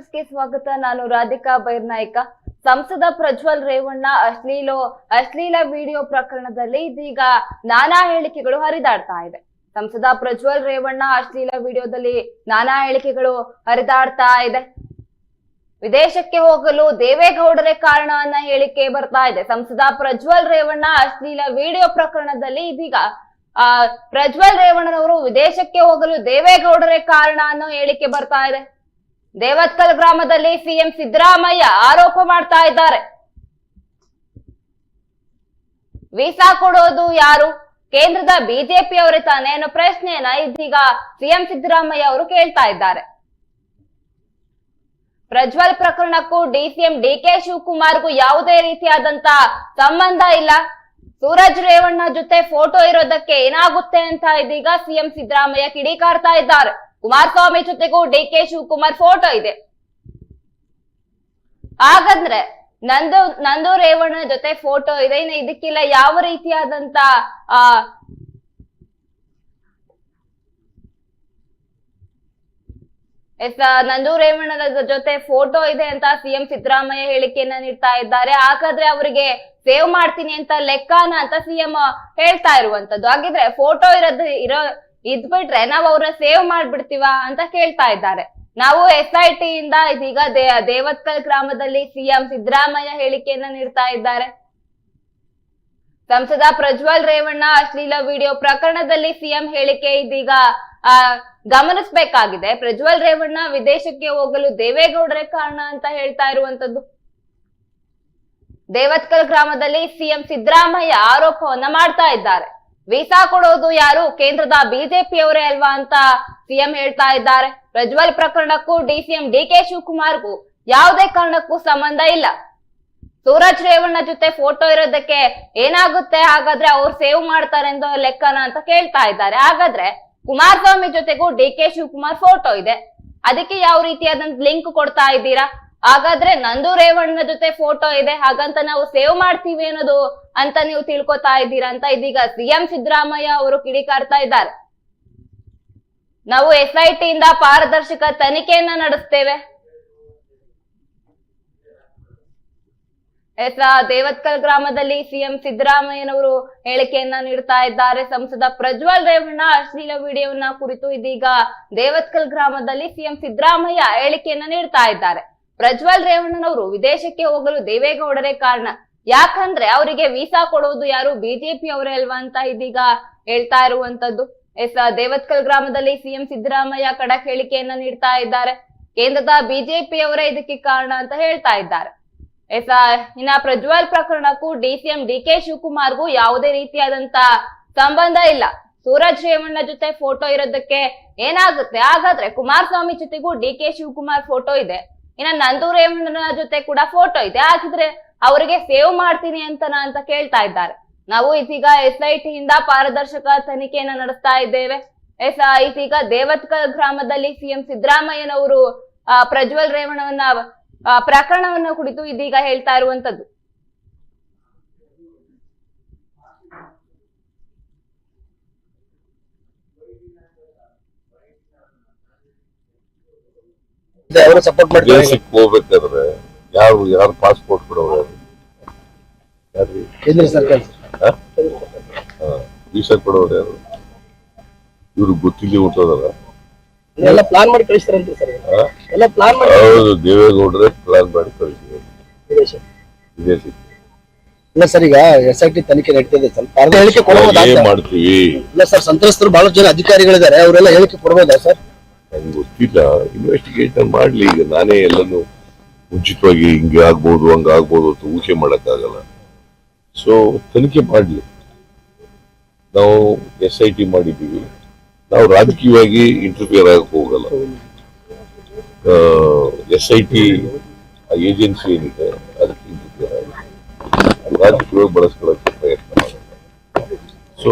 ನ್ಯೂಸ್ಗೆ ಸ್ವಾಗತ. ನಾನು ರಾಧಿಕಾ ಬೈರ್ನಾಯ್ಕ. ಸಂಸದ ಪ್ರಜ್ವಲ್ ರೇವಣ್ಣ ಅಶ್ಲೀಲ ಅಶ್ಲೀಲ ವಿಡಿಯೋ ಪ್ರಕರಣದಲ್ಲಿ ಇದೀಗ ನಾನಾ ಹೇಳಿಕೆಗಳು ಹರಿದಾಡ್ತಾ ಇದೆ. ಸಂಸದ ಪ್ರಜ್ವಲ್ ರೇವಣ್ಣ ಅಶ್ಲೀಲ ವಿಡಿಯೋದಲ್ಲಿ ನಾನಾ ಹೇಳಿಕೆಗಳು ಹರಿದಾಡ್ತಾ ಇದೆ. ವಿದೇಶಕ್ಕೆ ಹೋಗಲು ದೇವೇಗೌಡರೇ ಕಾರಣ ಅನ್ನ ಹೇಳಿಕೆ ಬರ್ತಾ ಇದೆ. ಸಂಸದ ಪ್ರಜ್ವಲ್ ರೇವಣ್ಣ ಅಶ್ಲೀಲ ವಿಡಿಯೋ ಪ್ರಕರಣದಲ್ಲಿ ಇದೀಗ, ಆ, ಪ್ರಜ್ವಲ್ ರೇವಣ್ಣನವರು ವಿದೇಶಕ್ಕೆ ಹೋಗಲು ದೇವೇಗೌಡರೇ ಕಾರಣ ಅನ್ನೋ ಹೇಳಿಕೆ ಬರ್ತಾ ಇದೆ. ದೇವತ್ಕಲ್ ಗ್ರಾಮದಲ್ಲಿ ಸಿಎಂ ಸಿದ್ದರಾಮಯ್ಯ ಆರೋಪ ಮಾಡ್ತಾ ಇದ್ದಾರೆ. ವೀಸಾ ಕೊಡೋದು ಯಾರು? ಕೇಂದ್ರದ ಬಿಜೆಪಿ ಅವರೇ ತಾನೇ ಅನ್ನೋ ಪ್ರಶ್ನೆಯನ್ನ ಇದೀಗ ಸಿಎಂ ಸಿದ್ದರಾಮಯ್ಯ ಅವರು ಕೇಳ್ತಾ ಇದ್ದಾರೆ. ಪ್ರಜ್ವಲ್ ಪ್ರಕರಣಕ್ಕೂ ಡಿಸಿಎಂ ಡಿಕೆ ಶಿವಕುಮಾರ್ಗೂ ಯಾವುದೇ ರೀತಿಯಾದಂತ ಸಂಬಂಧ ಇಲ್ಲ. ಸೂರಜ್ ರೇವಣ್ಣ ಜೊತೆ ಫೋಟೋ ಇರೋದಕ್ಕೆ ಏನಾಗುತ್ತೆ ಅಂತ ಇದೀಗ ಸಿಎಂ ಸಿದ್ದರಾಮಯ್ಯ ಕಿಡಿಕಾರ್ತಾ ಇದ್ದಾರೆ. ಕುಮಾರಸ್ವಾಮಿ ಜೊತೆಗೂ ಡಿಕೆ ಶಿವಕುಮಾರ್ ಫೋಟೋ ಇದೆ. ಹಾಗಂದ್ರೆ ನಂದು ನಂದು ರೇವಣ್ಣ ಜೊತೆ ಫೋಟೋ ಇದೆ. ಇನ್ನು ಇದಕ್ಕೆಲ್ಲ ಯಾವ ರೀತಿಯಾದಂತ, ಆ, ಎಸ್ ನಂದು ರೇವಣ್ಣನ ಜೊತೆ ಫೋಟೋ ಇದೆ ಅಂತ ಸಿಎಂ ಸಿದ್ದರಾಮಯ್ಯ ಹೇಳಿಕೆಯನ್ನ ನೀಡ್ತಾ ಇದ್ದಾರೆ. ಹಾಗಾದ್ರೆ ಅವರಿಗೆ ಸೇವ್ ಮಾಡ್ತೀನಿ ಅಂತ ಲೆಕ್ಕನ ಅಂತ ಸಿಎಂ ಹೇಳ್ತಾ ಇರುವಂತದ್ದು. ಹಾಗಿದ್ರೆ ಫೋಟೋ ಇರೋದು ಇರೋ ಇದ್ಬಿಟ್ರೆ ನಾವ್ ಅವ್ರ ಸೇವ್ ಮಾಡ್ಬಿಡ್ತೀವ ಅಂತ ಕೇಳ್ತಾ ಇದ್ದಾರೆ. ನಾವು ಎಸ್ ಐ ಟಿ ಇಂದ ಇದೀಗ ದೇ ದೇವತ್ಕಲ್ ಗ್ರಾಮದಲ್ಲಿ ಸಿಎಂ ಸಿದ್ದರಾಮಯ್ಯ ಹೇಳಿಕೆಯನ್ನ ನೀಡ್ತಾ ಇದ್ದಾರೆ. ಸಂಸದ ಪ್ರಜ್ವಲ್ ರೇವಣ್ಣ ಅಶ್ಲೀಲ ವಿಡಿಯೋ ಪ್ರಕರಣದಲ್ಲಿ ಸಿಎಂ ಹೇಳಿಕೆ ಇದೀಗ, ಆ, ಗಮನಿಸಬೇಕಾಗಿದೆ. ಪ್ರಜ್ವಲ್ ರೇವಣ್ಣ ವಿದೇಶಕ್ಕೆ ಹೋಗಲು ದೇವೇಗೌಡರೇ ಕಾರಣ ಅಂತ ಹೇಳ್ತಾ ಇರುವಂತದ್ದು. ದೇವತ್ಕಲ್ ಗ್ರಾಮದಲ್ಲಿ ಸಿಎಂ ಸಿದ್ದರಾಮಯ್ಯ ಆರೋಪವನ್ನ ಮಾಡ್ತಾ ಇದ್ದಾರೆ. ವೀಸಾ ಕೊಡೋದು ಯಾರು? ಕೇಂದ್ರದ ಬಿಜೆಪಿಯವರೇ ಅಲ್ವಾ ಅಂತ ಸಿಎಂ ಹೇಳ್ತಾ ಇದ್ದಾರೆ. ಪ್ರಜ್ವಲ್ ಪ್ರಕರಣಕ್ಕೂ ಡಿಸಿಎಂ ಡಿಕೆ ಶಿವಕುಮಾರ್ಗೂ ಯಾವುದೇ ಕಾರಣಕ್ಕೂ ಸಂಬಂಧ ಇಲ್ಲ. ಸೂರಜ್ ರೇವಣ್ಣ ಜೊತೆ ಫೋಟೋ ಇರೋದಕ್ಕೆ ಏನಾಗುತ್ತೆ? ಹಾಗಾದ್ರೆ ಅವ್ರು ಸೇವ್ ಮಾಡ್ತಾರೆ ಎಂದು ಲೆಕ್ಕನ ಅಂತ ಕೇಳ್ತಾ ಇದ್ದಾರೆ. ಹಾಗಾದ್ರೆ ಕುಮಾರಸ್ವಾಮಿ ಜೊತೆಗೂ ಡಿ ಕೆ ಶಿವಕುಮಾರ್ ಫೋಟೋ ಇದೆ. ಅದಕ್ಕೆ ಯಾವ ರೀತಿಯಾದಂತ ಲಿಂಕ್ ಕೊಡ್ತಾ ಇದ್ದೀರಾ? ಹಾಗಾದ್ರೆ ನಂದು ರೇವಣ್ಣ ಜೊತೆ ಫೋಟೋ ಇದೆ, ಹಾಗಂತ ನಾವು ಸೇವ್ ಮಾಡ್ತೀವಿ ಅನ್ನೋದು ಅಂತ ನೀವು ತಿಳ್ಕೊತಾ ಇದ್ದೀರಾ ಅಂತ ಇದೀಗ ಸಿಎಂ ಸಿದ್ದರಾಮಯ್ಯ ಅವರು ಕಿಡಿಕಾರ್ತಾ ಇದ್ದಾರೆ. ನಾವು ಎಸ್ ಐ ಟಿ ಇಂದ ಪಾರದರ್ಶಕ ತನಿಖೆಯನ್ನ ನಡೆಸ್ತೇವೆ. ಎಸ್ ದೇವತ್ಕಲ್ ಗ್ರಾಮದಲ್ಲಿ ಸಿಎಂ ಸಿದ್ದರಾಮಯ್ಯನವರು ಹೇಳಿಕೆಯನ್ನ ನೀಡ್ತಾ ಇದ್ದಾರೆ. ಸಂಸದ ಪ್ರಜ್ವಲ್ ರೇವಣ್ಣ ಅಶ್ಲೀಲ ವಿಡಿಯೋನ ಕುರಿತು ಇದೀಗ ದೇವತ್ಕಲ್ ಗ್ರಾಮದಲ್ಲಿ ಸಿಎಂ ಸಿದ್ದರಾಮಯ್ಯ ಹೇಳಿಕೆಯನ್ನ ನೀಡ್ತಾ ಇದ್ದಾರೆ. ಪ್ರಜ್ವಲ್ ರೇವಣ್ಣನವರು ವಿದೇಶಕ್ಕೆ ಹೋಗಲು ದೇವೇಗೌಡರೇ ಕಾರಣ. ಯಾಕಂದ್ರೆ ಅವರಿಗೆ ವೀಸಾ ಕೊಡೋದು ಯಾರು? ಬಿಜೆಪಿ ಅವರೇ ಅಲ್ವಾ ಅಂತ ಇದೀಗ ಹೇಳ್ತಾ ಇರುವಂತದ್ದು. ಎಸ್ ದೇವತ್ಕಲ್ ಗ್ರಾಮದಲ್ಲಿ ಸಿಎಂ ಸಿದ್ದರಾಮಯ್ಯ ಖಡಕ್ ಹೇಳಿಕೆಯನ್ನ ನೀಡ್ತಾ ಇದ್ದಾರೆ. ಕೇಂದ್ರದ ಬಿಜೆಪಿ ಅವರೇ ಇದಕ್ಕೆ ಕಾರಣ ಅಂತ ಹೇಳ್ತಾ ಇದ್ದಾರೆ. ಎಸ್ ಇನ್ನ ಪ್ರಜ್ವಲ್ ಪ್ರಕರಣಕ್ಕೂ ಡಿसीएम ಡಿ ಕೆ ಶಿವಕುಮಾರ್ಗೂ ಯಾವುದೇ ರೀತಿಯಾದಂತ ಸಂಬಂಧ ಇಲ್ಲ. ಸೂರಜ್ ರೇವಣ್ಣ ಜೊತೆ ಫೋಟೋ ಇರೋದಕ್ಕೆ ಏನಾಗುತ್ತೆ? ಹಾಗಾದ್ರೆ ಕುಮಾರಸ್ವಾಮಿ ಜೊತೆಗೂ ಡಿ ಕೆ ಶಿವಕುಮಾರ್ ಫೋಟೋ ಇದೆ. ಇನ್ನ ನಂದು ರೇವಣ್ಣನ ಜೊತೆ ಕೂಡ ಫೋಟೋ ಇದೆ. ಹಾಕಿದ್ರೆ ಅವರಿಗೆ ಸೇವ್ ಮಾಡ್ತೀನಿ ಅಂತನ ಅಂತ ಕೇಳ್ತಾ ಇದ್ದಾರೆ. ನಾವು ಇದೀಗ ಎಸ್ ಐ ಟಿ ಇಂದ ಪಾರದರ್ಶಕ ತನಿಖೆಯನ್ನ ನಡೆಸ್ತಾ ಇದ್ದೇವೆ. ಎಸ್ ಇದೀಗ ದೇವತ್ಕ ಗ್ರಾಮದಲ್ಲಿ ಸಿಎಂ ಸಿದ್ದರಾಮಯ್ಯನವರು ಪ್ರಜ್ವಲ್ ರೇವಣ್ಣವನ್ನ ಪ್ರಕರಣವನ್ನ ಕುರಿತು ಇದೀಗ ಹೇಳ್ತಾ ಇರುವಂತದ್ದು. ಅವರು ಸಪೋರ್ಟ್ ಮಾಡ್ತಾರೆ ದೇಶಕ್ಕೆ ಹೋಗ್ಬೇಕಾದ್ರೆ ಯಾರು ಯಾರು ಪಾಸ್ಪೋರ್ಟ್ ಕೊಡೋರು? ಯಾರು? ಕೇಂದ್ರ ಸರ್ಕಾರ. ವೀಸಾ ಕೊಡೋರು ಯಾರು? ಇವ್ರು ಗೊತ್ತಿಲ್ಲ ಹುಟ್ಟೋದಲ್ಲ ಎಲ್ಲ ಪ್ಲಾನ್ ಮಾಡಿ ಕಳಿಸ್ತಾರಂತೆ ಸರ್. ಎಲ್ಲ ಪ್ಲಾನ್ ಮಾಡಿ ಹೌದು ದೇವೇಗೌಡರೇ ಪ್ಲಾನ್ ಮಾಡಿ ಕಳಿಸಿದ್ರು. ವಿದೇಶ ವಿದೇಶಕ್ಕೆ. ಇಲ್ಲ ಸರ್ ಈಗ ಎಸ್ ಐ ಟಿ ತನಿಖೆ ನಡೀತಿದೆ ಸ್ವಲ್ಪ ಅರ್ಧ ಹೇಳಿಕೆ ಕೊಡಬಹುದಾ ಏನ್ ಮಾಡ್ತೀವಿ? ಇಲ್ಲ ಸರ್ ಸಂತ್ರಸ್ತರು ಬಹಳ ಜನ ಅಧಿಕಾರಿಗಳಿದ್ದಾರೆ ಅವರೆಲ್ಲ ಹೇಳಿಕೆ ಕೊಡಬಹುದಾ ಸರ್? ನಂಗೆ ಗೊತ್ತಿಲ್ಲ. ಇನ್ವೆಸ್ಟಿಗೇಷನ್ ಮಾಡ್ಲಿ. ಈಗ ನಾನೇ ಎಲ್ಲಾನು ಮುಂಚಿತವಾಗಿ ಹಿಂಗೆ ಆಗ್ಬೋದು, ಹಂಗೆ ಆಗ್ಬೋದು ಅಂತ ಊಹೆ ಮಾಡೋಕ್ಕಾಗಲ್ಲ. ಸೊ ತನಿಖೆ ಮಾಡಲಿ. ನಾವು ಎಸ್ ಐ ಟಿ ಮಾಡಿದ್ದೀವಿ. ನಾವು ರಾಜಕೀಯವಾಗಿ ಇಂಟರ್ಫಿಯರ್ ಆಗಕ್ಕೆ ಹೋಗಲ್ಲ. ಎಸ್ ಐ ಟಿ ಏಜೆನ್ಸಿ ಏನಿದೆ, ಅದಕ್ಕೆ ಇಂಟರ್ಫಿಯರ್ ಆಗುತ್ತೆ ರಾಜಕೀಯವಾಗಿ ಬಳಸ್ಕೊಳ್ಳೋಕೆ ಪ್ರಯತ್ನ ಮಾಡಲ್ಲ ಸೊ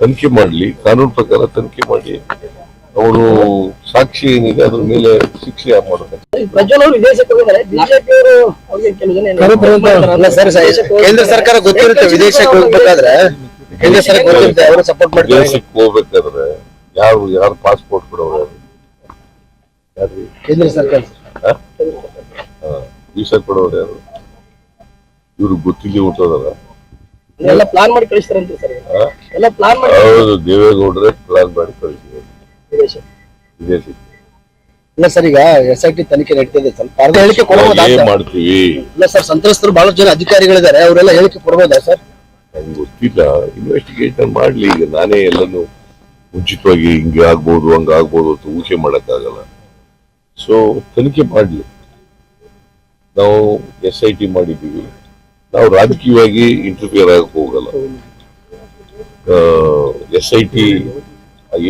ತನಿಖೆ ಮಾಡಲಿ. ಕಾನೂನು ಪ್ರಕಾರ ತನಿಖೆ ಮಾಡಿ ಅವನು ಸಾಕ್ಷಿ ಏನಿದೆ ಅದ್ರ ಮೇಲೆ ಶಿಕ್ಷೆ ಮಾಡಬೇಕು ಕೇಂದ್ರ ಸರ್ಕಾರ ಗೊತ್ತಿರುತ್ತೆ ವಿದೇಶಕ್ಕೆ ಹೋಗ್ಬೇಕಾದ್ರೆ. ಕೇಂದ್ರ ಸರ್ಕಾರ ಗೊತ್ತಿರುತ್ತೆ ಅವರು ಸಪೋರ್ಟ್ ಮಾಡ್ತಾರೆ. ವಿದೇಶಕ್ಕೆ ಹೋಗ್ಬೇಕಾದ್ರೆ ಯಾರು ಯಾರು ಪಾಸ್ಪೋರ್ಟ್ ಕೊಡೋರು? ಕೇಂದ್ರ ಸರ್ಕಾರ. ವೀಸಾ ಕೊಡೋರು ಯಾರು? ಇವ್ರು ಗೊತ್ತಿಲ್ಲ ಹುಟ್ಟೋದಲ್ಲ ಎಲ್ಲ ಪ್ಲಾನ್ ಮಾಡಿ ಕಳಿಸ್ತಾರಂತೆ ಸರ್. ಎಲ್ಲ ಪ್ಲಾನ್ ಮಾಡಿ ಹೌದು ದೇವೇಗೌಡರೇ ಪ್ಲಾನ್ ಮಾಡಿ ಕಳಿಸಿದ್ರು ಇಲ್ಲ ಸರ್ ಈಗ ಎಸ್ ಐ ಟಿ ತನಿಖೆ ನಡೀತಿದೆ ಸ್ವಲ್ಪ ಅರ್ಧ ಹೇಳಿಕೆ ಕೊಡಬಹುದಾ ಏನ್ ಸರ್? ಮಾಡ್ತೀವಿ? ಇಲ್ಲ ಸರ್ ಸಂತ್ರಸ್ತರು ಬಹಳಷ್ಟು ಜನ ಅಧಿಕಾರಿಗಳಿದ್ದಾರೆ. ಅವರೆಲ್ಲ ಹೇಳಿಕೆ ಕೊಡಬಹುದಾ ಸರ್? ನಂಗೆ ಗೊತ್ತಿಲ್ಲ. ಇನ್ವೆಸ್ಟಿಗೇಷನ್ ಮಾಡ್ಲಿ. ಈಗ ನಾನೇ ಎಲ್ಲಾನು ಮುಂಚಿತವಾಗಿ ಹಿಂಗೆ ಆಗ್ಬೋದು ಹಂಗ ಆಗ್ಬೋದು ಅಂತ ಊಹೆ ಮಾಡಕ್ಕಾಗಲ್ಲ. ಸೊ ತನಿಖೆ ಮಾಡ್ಲಿ. ನಾವು ಎಸ್ ಐ ಟಿ ಮಾಡಿದ್ದೀವಿ. ನಾವು ರಾಜಕೀಯವಾಗಿ ಇಂಟರ್ಫಿಯರ್ ಆಗಕ್ಕೆ ಹೋಗಲ್ಲ. ಎಸ್ ಐ ಟಿ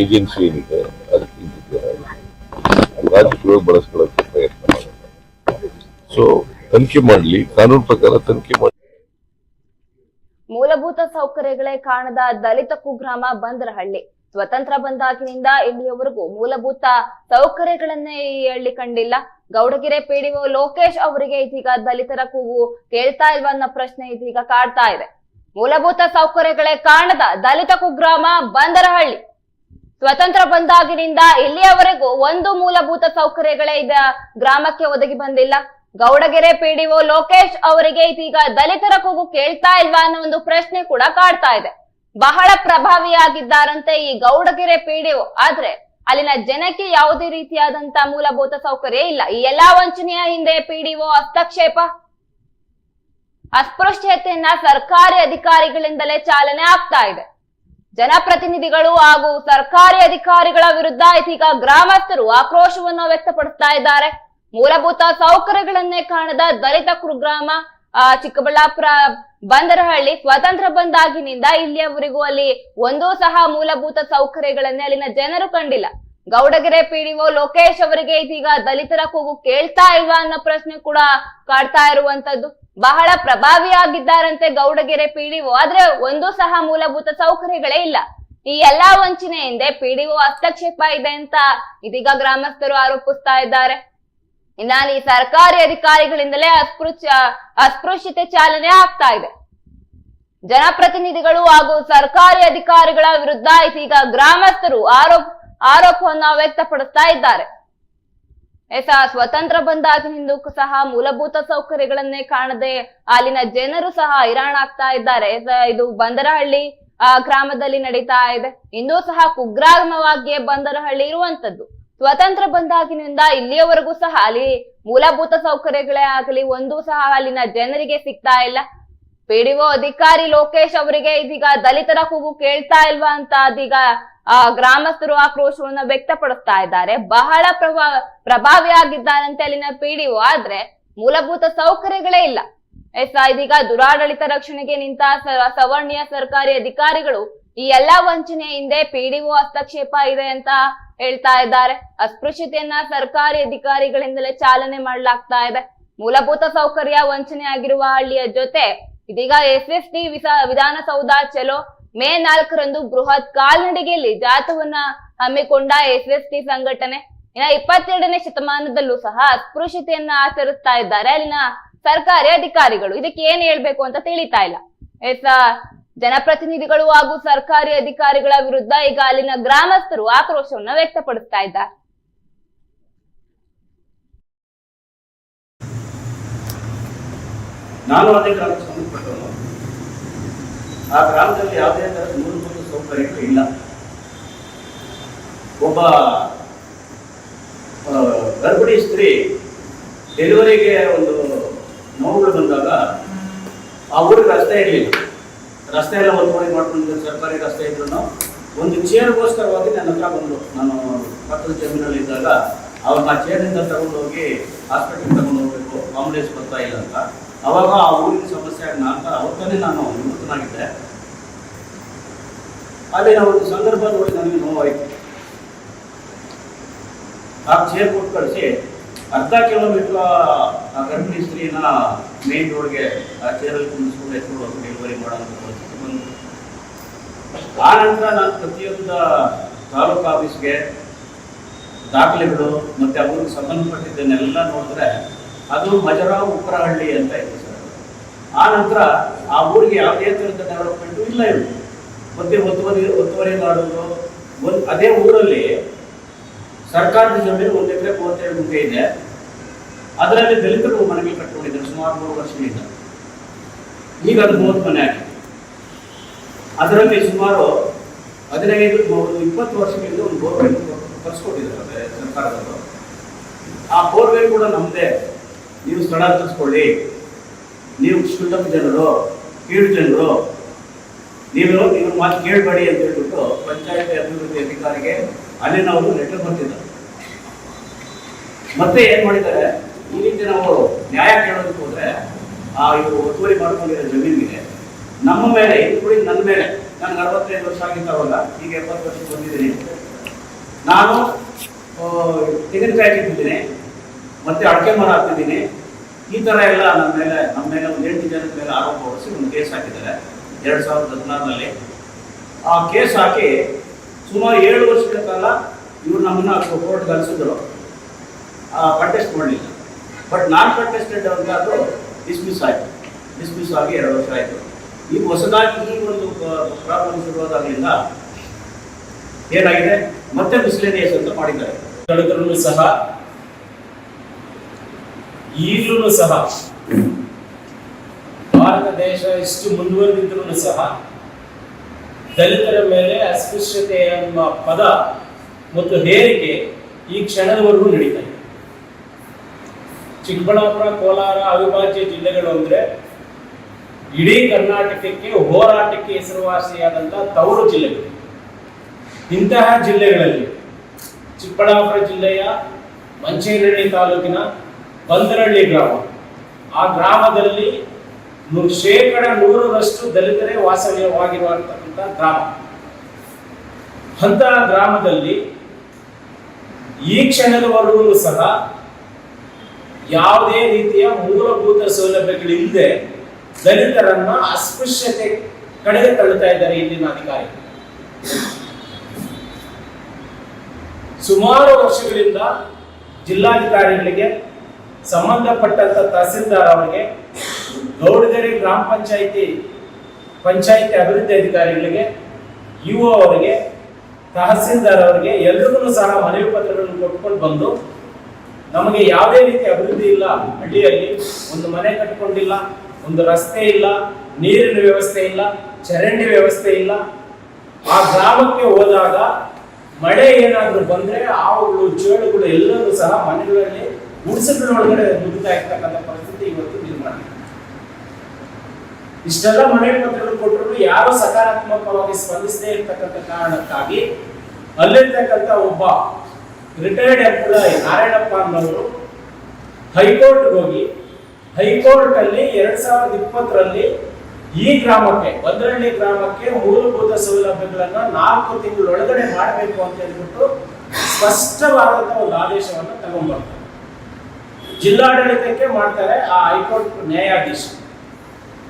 ಏಜೆನ್ಸಿ ಏನಿದೆ ಆಗಿ ಬಳಸ್ಕೊಳ್ಳೋಕೆ ಪ್ರಯತ್ನ ಮಾಡುತ್ತೆ ಸೊ ತನಿಖೆ ಮಾಡಲಿ, ಕಾನೂನು ಪ್ರಕಾರ ತನಿಖೆ ಮಾಡಿ ಮೂಲಭೂತ ಸೌಕರ್ಯಗಳೇ ಕಾಣದ ದಲಿತ ಕುಗ್ರಾಮ ಬಂದರಹಳ್ಳಿ. ಸ್ವತಂತ್ರ ಬಂದಾಗಿನಿಂದ ಇಲ್ಲಿಯವರೆಗೂ ಮೂಲಭೂತ ಸೌಕರ್ಯಗಳನ್ನೇ ಈ ಹಳ್ಳಿ ಕಂಡಿಲ್ಲ. ಗೌಡಗೆರೆ ಪಿಡಿಒ ಲೋಕೇಶ್ ಅವರಿಗೆ ಇದೀಗ ದಲಿತರ ಕೂಗು ಕೇಳ್ತಾ ಇಲ್ವ ಅನ್ನೋ ಪ್ರಶ್ನೆ ಇದೀಗ ಕಾಡ್ತಾ ಇದೆ. ಮೂಲಭೂತ ಸೌಕರ್ಯಗಳೇ ಕಾಣದ ದಲಿತ ಕುಗ್ರಾಮ ಬಂದರಹಳ್ಳಿ. ಸ್ವತಂತ್ರ ಬಂದಾಗಿನಿಂದ ಇಲ್ಲಿಯವರೆಗೂ ಒಂದು ಮೂಲಭೂತ ಸೌಕರ್ಯಗಳೇ ಇದ ಗ್ರಾಮಕ್ಕೆ ಒದಗಿ ಬಂದಿಲ್ಲ. ಗೌಡಗೆರೆ ಪಿಡಿಒ ಲೋಕೇಶ್ ಅವರಿಗೆ ಇದೀಗ ದಲಿತರ ಕೂಗು ಕೇಳ್ತಾ ಇಲ್ವಾ ಅನ್ನೋ ಒಂದು ಪ್ರಶ್ನೆ ಕೂಡ ಕಾಡ್ತಾ ಇದೆ. ಬಹಳ ಪ್ರಭಾವಿಯಾಗಿದ್ದಾರಂತೆ ಈ ಗೌಡಗೆರೆ ಪಿಡಿಒ ಆದ್ರೆ ಅಲ್ಲಿನ ಜನಕ್ಕೆ ಯಾವುದೇ ರೀತಿಯಾದಂತ ಮೂಲಭೂತ ಸೌಕರ್ಯ ಇಲ್ಲ. ಈ ಎಲ್ಲಾ ವಂಚನೆಯ ಹಿಂದೆ ಪಿಡಿಒ ಹಸ್ತಕ್ಷೇಪ? ಅಸ್ಪೃಶ್ಯತೆಯನ್ನ ಸರ್ಕಾರಿ ಅಧಿಕಾರಿಗಳಿಂದಲೇ ಚಾಲನೆ ಆಗ್ತಾ ಇದೆ. ಜನಪ್ರತಿನಿಧಿಗಳು ಹಾಗೂ ಸರ್ಕಾರಿ ಅಧಿಕಾರಿಗಳ ವಿರುದ್ಧ ಇದೀಗ ಗ್ರಾಮಸ್ಥರು ಆಕ್ರೋಶವನ್ನು ವ್ಯಕ್ತಪಡಿಸ್ತಾ ಇದ್ದಾರೆ. ಮೂಲಭೂತ ಸೌಕರ್ಯಗಳನ್ನೇ ಕಾಣದ ದಲಿತ ಕುರುಗ್ರಾಮ ಆ, ಚಿಕ್ಕಬಳ್ಳಾಪುರ ಬಂದರಹಳ್ಳಿ ಸ್ವತಂತ್ರ ಬಂದಾಗಿನಿಂದ ಇಲ್ಲಿಯವರೆಗೂ ಅಲ್ಲಿ ಒಂದೂ ಸಹ ಮೂಲಭೂತ ಸೌಕರ್ಯಗಳನ್ನೇ ಅಲ್ಲಿನ ಜನರು ಕಂಡಿಲ್ಲ. ಗೌಡಗೆರೆ ಪಿಡಿಒ ಲೋಕೇಶ್ ಅವರಿಗೆ ಇದೀಗ ದಲಿತರ ಕೂಗು ಕೇಳ್ತಾ ಇಲ್ವಾ ಅನ್ನೋ ಪ್ರಶ್ನೆ ಕೂಡ ಕಾಡ್ತಾ ಇರುವಂತದ್ದು. ಬಹಳ ಪ್ರಭಾವಿಯಾಗಿದ್ದಾರಂತೆ ಗೌಡಗೆರೆ ಪಿಡಿಒ ಆದ್ರೆ ಒಂದೂ ಸಹ ಮೂಲಭೂತ ಸೌಕರ್ಯಗಳೇ ಇಲ್ಲ. ಈ ಎಲ್ಲಾ ವಂಚನೆ ಹಿಂದೆ ಪಿಡಿಒ ಹಸ್ತಕ್ಷೇಪ ಇದೆ ಅಂತ ಇದೀಗ ಗ್ರಾಮಸ್ಥರು ಆರೋಪಿಸ್ತಾ ಇದ್ದಾರೆ. ಇನ್ನ ಈ ಸರ್ಕಾರಿ ಅಧಿಕಾರಿಗಳಿಂದಲೇ ಅಸ್ಪೃಶ್ಯ ಅಸ್ಪೃಶ್ಯತೆ ಚಾಲನೆ ಆಗ್ತಾ ಇದೆ. ಜನಪ್ರತಿನಿಧಿಗಳು ಹಾಗೂ ಸರ್ಕಾರಿ ಅಧಿಕಾರಿಗಳ ವಿರುದ್ಧ ಇದೀಗ ಗ್ರಾಮಸ್ಥರು ಆರೋಪ, ಆರೋಪವನ್ನು ವ್ಯಕ್ತಪಡಿಸ್ತಾ ಇದ್ದಾರೆ. ಎಸ ಸ್ವತಂತ್ರ ಬಂದಾಗಿನಿಂದ ಸಹ ಮೂಲಭೂತ ಸೌಕರ್ಯಗಳನ್ನೇ ಕಾಣದೆ ಅಲ್ಲಿನ ಜನರು ಸಹ ಹೈರಾಣಾಗ್ತಾ ಇದ್ದಾರೆ. ಇದು ಬಂದರಹಳ್ಳಿ, ಆ, ಗ್ರಾಮದಲ್ಲಿ ನಡೀತಾ ಇದೆ. ಇನ್ನೂ ಸಹ ಕುಗ್ರಾಮವಾಗಿಯೇ ಬಂದರಹಳ್ಳಿ ಇರುವಂತದ್ದು ಸ್ವತಂತ್ರ ಬಂದಾಗಿನಿಂದ ಇಲ್ಲಿಯವರೆಗೂ ಸಹ ಅಲ್ಲಿ ಮೂಲಭೂತ ಸೌಕರ್ಯಗಳೇ ಆಗಲಿ, ಒಂದು ಸಹ ಅಲ್ಲಿನ ಜನರಿಗೆ ಸಿಗ್ತಾ ಇಲ್ಲ. ಪಿಡಿಒ ಅಧಿಕಾರಿ ಲೋಕೇಶ್ ಅವರಿಗೆ ಇದೀಗ ದಲಿತರ ಕೂಗು ಕೇಳ್ತಾ ಇಲ್ವಾ ಅಂತ ಅದೀಗ ಆ, ಗ್ರಾಮಸ್ಥರು ಆಕ್ರೋಶವನ್ನ ವ್ಯಕ್ತಪಡಿಸ್ತಾ ಇದ್ದಾರೆ. ಬಹಳ ಪ್ರಭಾ ಪ್ರಭಾವಿಯಾಗಿದ್ದಾರಂತೆ ಅಲ್ಲಿನ ಪಿಡಿಒ. ಆದ್ರೆ ಮೂಲಭೂತ ಸೌಕರ್ಯಗಳೇ ಇಲ್ಲ. ಎಸ್ ಇದೀಗ ದುರಾಡಳಿತ ರಕ್ಷಣೆಗೆ ನಿಂತ ಸವರ್ಣೀಯ ಸರ್ಕಾರಿ ಅಧಿಕಾರಿಗಳು ಈ ಎಲ್ಲಾ ವಂಚನೆ ಹಿಂದೆ ಪಿಡಿಒ ಹಸ್ತಕ್ಷೇಪ ಇದೆ ಅಂತ ಹೇಳ್ತಾ ಇದ್ದಾರೆ. ಅಸ್ಪೃಶ್ಯತೆಯನ್ನ ಸರ್ಕಾರಿ ಅಧಿಕಾರಿಗಳಿಂದಲೇ ಚಾಲನೆ ಮಾಡಲಾಗ್ತಾ ಇದೆ. ಮೂಲಭೂತ ಸೌಕರ್ಯ ವಂಚನೆ ಆಗಿರುವ ಹಳ್ಳಿಯ ಜೊತೆ ಇದೀಗ ಎಸ್ ಎಸ್ ಟಿ ವಿಧಾನಸೌಧ ಚಲೋ. ಮೇ ನಾಲ್ಕರಂದು ಬೃಹತ್ ಕಾಲ್ನಡಿಗೆಯಲ್ಲಿ ಜಾಥವನ್ನ ಹಮ್ಮಿಕೊಂಡ ಎಸ್ ಎಸ್ ಟಿ ಸಂಘಟನೆ, ಇನ್ನ ಇಪ್ಪತ್ತೆರಡನೇ ಶತಮಾನದಲ್ಲೂ ಸಹ ಅಸ್ಪೃಶ್ಯತೆಯನ್ನ ಆಚರಿಸ್ತಾ ಇದ್ದಾರೆ. ಅಲ್ಲಿನ ಸರ್ಕಾರಿ ಅಧಿಕಾರಿಗಳು. ಇದಕ್ಕೆ ಏನ್ ಹೇಳ್ಬೇಕು ಅಂತ ತಿಳಿತಾ ಇಲ್ಲ. ಎಸ್ ಜನಪ್ರತಿನಿಧಿಗಳು ಹಾಗೂ ಸರ್ಕಾರಿ ಅಧಿಕಾರಿಗಳ ವಿರುದ್ಧ ಈಗ ಅಲ್ಲಿನ ಗ್ರಾಮಸ್ಥರು ಆಕ್ರೋಶವನ್ನ ವ್ಯಕ್ತಪಡಿಸ್ತಾ ಇದ್ದಾರೆ. ನಾನು ಅದೇ ಆ ಗ್ರಾಮದಲ್ಲಿ ಯಾವುದೇ ಥರದ ಮೂಲಭೂತ ಸೌಕರ್ಯಗಳು ಇಲ್ಲ. ಒಬ್ಬ ಗರ್ಭಿಣಿ ಸ್ತ್ರೀ ಡೆಲಿವರಿಗೆ ಒಂದು ನೋವುಗಳು ಬಂದಾಗ ಆ ಊರಿಗೆ ರಸ್ತೆ ಇರಲಿಲ್ಲ. ರಸ್ತೆ ಎಲ್ಲ ಒತ್ತುವರಿ ಮಾಡ್ಕೊಂಡು ಸರ್ಕಾರಿ ರಸ್ತೆ ಇದ್ರು ಒಂದು ಚೇರ್ಗೋಸ್ಕರವಾಗಿ ನನ್ನ ಹತ್ರ ಬಂದು ನಾನು ಪಕ್ಕದ ಜಮೀನಲ್ಲಿ ಇದ್ದಾಗ ಅವ್ರನ್ನ ಚೇರ್ನಿಂದ ತಗೊಂಡು ಹೋಗಿ ಹಾಸ್ಪಿಟ್ಲಿಗೆ ತಗೊಂಡು ಹೋಗ್ಬೇಕು ಆಂಬುಲೆನ್ಸ್ ಬರ್ತಾ ಇಲ್ಲ ಅಂತ. ಅವಾಗ ಆ ಊರಿನ ಸಮಸ್ಯೆ ಅಂತ ಅವತ್ತೇ ನಾನು ನಿವೃತ್ತನಾಗಿದ್ದೆ ಅಲ್ಲಿ ನಾವು ಒಂದು ಸಂದರ್ಭದಲ್ಲಿ ನನಗೆ ನೋವಾಯಿತು. ಆ ಚೇರ್ ಕೊಟ್ಟು ಕಳಿಸಿ ಅರ್ಧ ಕಿಲೋಮೀಟರ್ ಆ ಗರ್ಭಿಣಿ ಸ್ತ್ರೀನ ಮೇನ್ ರೋಡ್ಗೆ ಆ ಚೇರಲ್ಲಿ ಕುಂದಿಸ್ಕೊಂಡು ಎತ್ಕೊಂಡು ಹೋಗಿ ಡೆಲಿವರಿ ಮಾಡೋಂಥ ಪರಿಸ್ಥಿತಿ ಬಂದು ಆ ನಂತರ ನಾನು ಪ್ರತಿಯೊಂದು ತಾಲೂಕು ಆಫೀಸ್ಗೆ ದಾಖಲೆಗಳು ಮತ್ತೆ ಅವ್ರಿಗೆ ಸಂಬಂಧಪಟ್ಟಿದ್ದನ್ನೆಲ್ಲ ನೋಡಿದ್ರೆ ಅದು ಮಜರಾವ್ ಉಪ್ರಹಳ್ಳಿ ಅಂತ ಇದೆ ಸರ್. ಆ ನಂತರ ಆ ಊರಿಗೆ ಯಾವುದೇ ಥರದ ಡೆವಲಪ್ಮೆಂಟು ಇಲ್ಲ ಇವರು. ಮತ್ತೆ ಒತ್ತುವರಿ ಒತ್ತುವರಿ ಮಾಡೋದು ಒಂದು ಅದೇ ಊರಲ್ಲಿ ಸರ್ಕಾರದ ಜಮೀನು ಒಂದು ಎಕರೆ ಮೂವತ್ತೇಳು ಗುಂಟೆ ಇದೆ. ಅದರಲ್ಲಿ ದಲಿತರು ಮನೆಗೆ ಕಟ್ಕೊಂಡಿದ್ದಾರೆ ಸುಮಾರು ಮೂರು ವರ್ಷಗಳಿಂದ ಈಗ ಅದು ಮೂವತ್ತು ಮನೆ ಆಗಿದೆ. ಅದರಲ್ಲಿ ಸುಮಾರು ಹದಿನೈದು ಇಪ್ಪತ್ತು ವರ್ಷಗಳಿಂದ ಒಂದು ಬೋರ್ವೆಲ್ ಕರ್ಸ್ಕೊಟ್ಟಿದ್ದಾರೆ ಸರ್ಕಾರದವರು. ಆ ಬೋರ್ವೆಲ್ ಕೂಡ ನಮ್ಮದೇ ನೀವು ಸ್ಥಳಾಂತರಿಸ್ಕೊಳ್ಳಿ. ನೀವು ಸುಲಭ ಜನರು ಕೀಳು ಜನರು ನೀವು ಇವ್ರ ಮಾತು ಕೇಳಬೇಡಿ ಅಂತ ಹೇಳ್ಬಿಟ್ಟು ಪಂಚಾಯತ್ ಅಭಿವೃದ್ಧಿ ಅಧಿಕಾರಿಗೆ ಅಲ್ಲಿ ನಾವು ಲೆಟರ್ ಬರ್ತಿದ್ದ ಮತ್ತೆ ಏನ್ ಮಾಡಿದ್ದಾರೆ? ಈ ರೀತಿ ನಾವು ನ್ಯಾಯ ಕೇಳೋದಕ್ಕೆ ಹೋದ್ರೆ, ಆ ಇವು ಒತ್ತುವರಿ ಮಾಡ್ಕೊಂಡಿರೋ ಜಮೀನಿಗೆ ನಮ್ಮ ಮೇಲೆ ಇದು ಕೂಡ ನನ್ನ ಮೇಲೆ ನನ್ಗೆ ಅರವತ್ತೈದು ವರ್ಷ ಆಗಿದ್ದಾವಲ್ಲ, ಈಗ ಎಪ್ಪತ್ತು ವರ್ಷ ಬಂದಿದ್ದೀನಿ. ನಾನು ತೆಂಗಿನಕಾಯಿ ಹಾಕಿದ್ದೀನಿ ಮತ್ತೆ ಅಡಕೆ ಮರ ಹಾಕ್ತಿದ್ದೀನಿ ಈ ತರ ಎಲ್ಲ ನಮ್ಮ ಮೇಲೆ ನಮ್ಮ ಮೇಲೆ ಒಂದು ಎಂಟು ಜನದ ಮೇಲೆ ಆರೋಪ ಹೊರಿಸಿ ಒಂದು ಕೇಸ್ ಹಾಕಿದ್ದಾರೆ. ಎರಡು ಸಾವಿರದ ಹದಿನಾರರಲ್ಲಿ. ಆ ಕೇಸ್ ಹಾಕಿ ಸುಮಾರು ಏಳು ವರ್ಷಗಳ ಕಾಲ ಇವ್ರು ನಮ್ಮನ್ನ ಕೋರ್ಟ್ ಕಲಿಸಿದ್ರು ಕಂಟೆಸ್ಟ್ ಮಾಡಲಿಲ್ಲ. ಬಟ್ ನಾನ್ ಕಂಟೆಸ್ಟೆಡ್ ಅಂತ ಅದು ಡಿಸ್ಮಿಸ್ ಆಯಿತು. ಡಿಸ್ಮಿಸ್ ಆಗಿ ಎರಡು ವರ್ಷ ಆಯಿತು. ಈಗ ಹೊಸದಾಗಿ ಈ ಒಂದು ಪ್ರಾಬ್ಲಮ್ ಶುರುವಾದಾಗಲಿಂದ ಏನಾಗಿದೆ? ಮತ್ತೆ ಮಿಸ್ಲೇನಿಯಸ್ ಅಂತ ಮಾಡಿದ್ದಾರೆ. ಸಹ ಈಗಲೂ ಸಹ. ಭಾರತ ದೇಶ ಎಷ್ಟು ಮುಂದುವರೆದಿದ್ರು ಸಹ ದಲಿತರ ಮೇಲೆ ಅಸ್ಪೃಶ್ಯತೆ ಎಂಬ ಪದ ಮತ್ತು ಹೇರಿಕೆ ಈ ಕ್ಷಣದವರೆಗೂ ನಡೀತಾ ಇದೆ. ಚಿಕ್ಕಬಳ್ಳಾಪುರ, ಕೋಲಾರ, ಅವಿಭಾಜ್ಯ ಜಿಲ್ಲೆಗಳು ಅಂದ್ರೆ ಇಡೀ ಕರ್ನಾಟಕಕ್ಕೆ ಹೋರಾಟಕ್ಕೆ ಹೆಸರುವಾಸಿಯಾದಂತಹ ತವರು ಜಿಲ್ಲೆಗಳು. ಇಂತಹ ಜಿಲ್ಲೆಗಳಲ್ಲಿ ಚಿಕ್ಕಬಳ್ಳಾಪುರ ಜಿಲ್ಲೆಯ ಮಂಚೇನಹಳ್ಳಿ ತಾಲೂಕಿನ ಬಂದರಳ್ಳಿ ಗ್ರಾಮ. ಆ ಗ್ರಾಮದಲ್ಲಿ ಶೇಕಡ ನೂರರಷ್ಟು ದಲಿತರೇ ವಾಸವಾಗಿರುವಂತಕ್ಕಂಥ ಗ್ರಾಮ. ಅಂತಹ ಗ್ರಾಮದಲ್ಲಿ ಈ ಕ್ಷಣದವರೆಗೂ ಸಹ ಯಾವುದೇ ರೀತಿಯ ಮೂಲಭೂತ ಸೌಲಭ್ಯಗಳಿಲ್ಲದೆ ದಲಿತರನ್ನ ಅಸ್ಪೃಶ್ಯತೆ ಕಡೆಗೆ ತಳ್ಳುತ್ತಾ ಇದ್ದಾರೆ ಇಲ್ಲಿನ ಅಧಿಕಾರಿ ಸುಮಾರು ವರ್ಷಗಳಿಂದ ಜಿಲ್ಲಾಧಿಕಾರಿಗಳಿಗೆ ಸಂಬಂಧಪಟ್ಟಂತ ತಹಸೀಲ್ದಾರ್ ಅವರಿಗೆ ಗೌಡಗೆರೆ ಗ್ರಾಮ ಪಂಚಾಯಿತಿ ಪಂಚಾಯಿತಿ ಅಭಿವೃದ್ಧಿ ಅಧಿಕಾರಿಗಳಿಗೆ, ಇಒ ಅವರಿಗೆ, ತಹಸೀಲ್ದಾರ್ ಅವರಿಗೆ ಎಲ್ರಿಗೂ ಸಹ ಮನವಿ ಪತ್ರಗಳನ್ನು ಕೊಟ್ಕೊಂಡು ಬಂದು ನಮಗೆ ಯಾವುದೇ ರೀತಿ ಅಭಿವೃದ್ಧಿ ಇಲ್ಲ ಹಳ್ಳಿಯಲ್ಲಿ, ಒಂದು ಮನೆ ಕಟ್ಕೊಂಡಿಲ್ಲ, ಒಂದು ರಸ್ತೆ ಇಲ್ಲ, ನೀರಿನ ವ್ಯವಸ್ಥೆ ಇಲ್ಲ, ಚರಂಡಿ ವ್ಯವಸ್ಥೆ ಇಲ್ಲ. ಆ ಗ್ರಾಮಕ್ಕೆ ಹೋದಾಗ ಮಳೆ ಏನಾದರೂ ಬಂದ್ರೆ ಆವುಗಳು ಚೇಳುಗಳು ಎಲ್ಲರೂ ಸಹ ಮನೆಗಳಲ್ಲಿ ಗುಡಿಸಗಳ ಒಳಗಡೆ ನುಗ್ಗುತ್ತಾ ಇರ್ತಕ್ಕಂಥ ಪರಿಸ್ಥಿತಿ ಇವತ್ತು ನಿರ್ಮಾಣ. ಇಷ್ಟೆಲ್ಲ ಮನೆ ಪತ್ರಗಳು ಕೊಟ್ಟರು ಯಾರು ಸಕಾರಾತ್ಮಕವಾಗಿ ಸ್ಪಂದಿಸದೇ ಇರ್ತಕ್ಕಂಥ ಕಾರಣಕ್ಕಾಗಿ ಅಲ್ಲಿರ್ತಕ್ಕಂಥ ಒಬ್ಬ ರಿಟೈರ್ಡ್ ಎಂಪ್ಲಾಯಿ ನಾರಾಯಣಪ್ಪ ಅನ್ನೋರು ಹೈಕೋರ್ಟ್ ಹೋಗಿ ಹೈಕೋರ್ಟ್ ಅಲ್ಲಿ ಎರಡ್ ಸಾವಿರದ ಇಪ್ಪತ್ತರಲ್ಲಿ ಈ ಗ್ರಾಮಕ್ಕೆ ಒಂದರಳ್ಳಿ ಗ್ರಾಮಕ್ಕೆ ಮೂಲಭೂತ ಸೌಲಭ್ಯಗಳನ್ನ ನಾಲ್ಕು ತಿಂಗಳೊಳಗಡೆ ಮಾಡಬೇಕು ಅಂತ ಹೇಳ್ಬಿಟ್ಟು ಸ್ಪಷ್ಟವಾದಂತಹ ಒಂದು ಆದೇಶವನ್ನು ತಗೊಂಡ್ಬರ್ತಾರೆ ಜಿಲ್ಲಾಡಳಿತಕ್ಕೆ ಮಾಡ್ತಾರೆ ಆ ಹೈಕೋರ್ಟ್ ನ್ಯಾಯಾಧೀಶ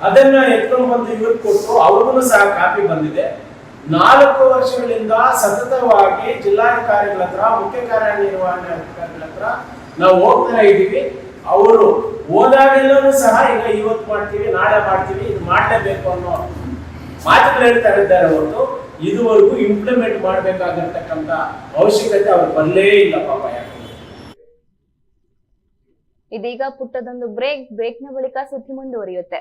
ಅದನ್ನ ಎತ್ಕೊಂಡು ಬಂದು ಇವ್ರಿಗೆ ಕೊಟ್ಟು ಅವ್ರಿಗೂ ಸಹ ಕಾಪಿ ಬಂದಿದೆ. ನಾಲ್ಕು ವರ್ಷಗಳಿಂದ ಸತತವಾಗಿ ಜಿಲ್ಲಾಧಿಕಾರಿಗಳ ಹತ್ರ, ಮುಖ್ಯ ಕಾರ್ಯನಿರ್ವಹಣಾಧಿಕಾರಿಗಳ ಹತ್ರ ನಾವು ಹೋಗ್ತಾನೆ ಇದ್ದೀವಿ. ಅವರು ಹೋದಾಗಿಲ್ಲೂ ಸಹ ಈಗ ಇವತ್ತು ಮಾಡ್ತೀವಿ, ನಾಳೆ ಮಾಡ್ತೀವಿ, ಇದು ಮಾಡಲೇಬೇಕು ಅನ್ನೋ ಮಾತುಗಳು ಹೇಳ್ತಾ ಇದ್ದಾರೆ ಹೊರತು. ಇದುವರೆಗೂ ಇಂಪ್ಲಿಮೆಂಟ್ ಮಾಡಬೇಕಾಗಿರ್ತಕ್ಕಂಥ ಅವಶ್ಯಕತೆ ಅವ್ರು ಬರಲೇ ಇಲ್ಲ ಪಾಪ ಯಾಕಂದ್ರೆ ಇದೀಗ ಪುಟ್ಟದೊಂದು ಬ್ರೇಕ್ ಬ್ರೇಕ್ನ ಬಳಿಕ ಸುದ್ದಿ ಮುಂದುವರಿಯುತ್ತೆ.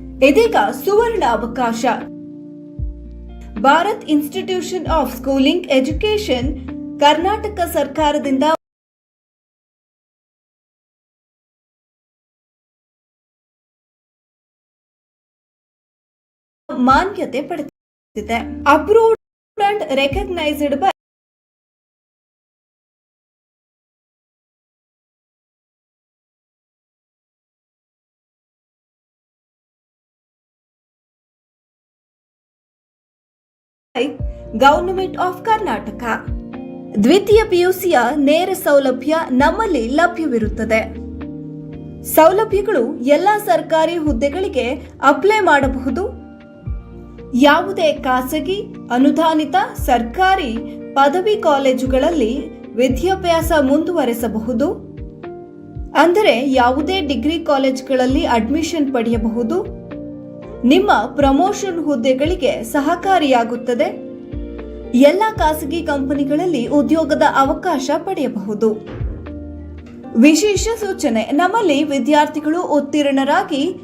ಇದೀಗ ಸುವರ್ಣ ಅವಕಾಶ? Bharat institution of schooling education Karnataka ಸರ್ಕಾರದಿಂದ ಮಾನ್ಯತೆ ಪಡೆದಿದೆ. Approved recognised by government of Karnataka. ದ್ವಿತೀಯ ಪಿಯುಸಿಯ ನೇರ ಸೌಲಭ್ಯ ನಮ್ಮಲ್ಲಿ ಲಭ್ಯವಿರುತ್ತದೆ. ಸೌಲಭ್ಯಗಳು ಎಲ್ಲ ಸರ್ಕಾರಿ ಹುದ್ದೆಗಳಿಗೆ ಅಪ್ಲೈ ಮಾಡಬಹುದು. ಯಾವುದೇ ಖಾಸಗಿ, ಅನುದಾನಿತ, ಸರ್ಕಾರಿ ಪದವಿ ಕಾಲೇಜುಗಳಲ್ಲಿ ವಿದ್ಯಾಭ್ಯಾಸ ಮುಂದುವರೆಸಬಹುದು. ಅಂದರೆ ಯಾವುದೇ ಡಿಗ್ರಿ ಕಾಲೇಜುಗಳಲ್ಲಿ ಅಡ್ಮಿಷನ್ ಪಡೆಯಬಹುದು. ನಿಮ್ಮ ಪ್ರಮೋಷನ್ ಹುದ್ದೆಗಳಿಗೆ ಸಹಕಾರಿಯಾಗುತ್ತದೆ. ಎಲ್ಲ ಖಾಸಗಿ ಕಂಪನಿಗಳಲ್ಲಿ ಉದ್ಯೋಗದ ಅವಕಾಶ ಪಡೆಯಬಹುದು. ವಿಶೇಷ ಸೂಚನೆ, ನಮ್ಮಲ್ಲಿ ವಿದ್ಯಾರ್ಥಿಗಳು ಉತ್ತೀರ್ಣರಾಗಿ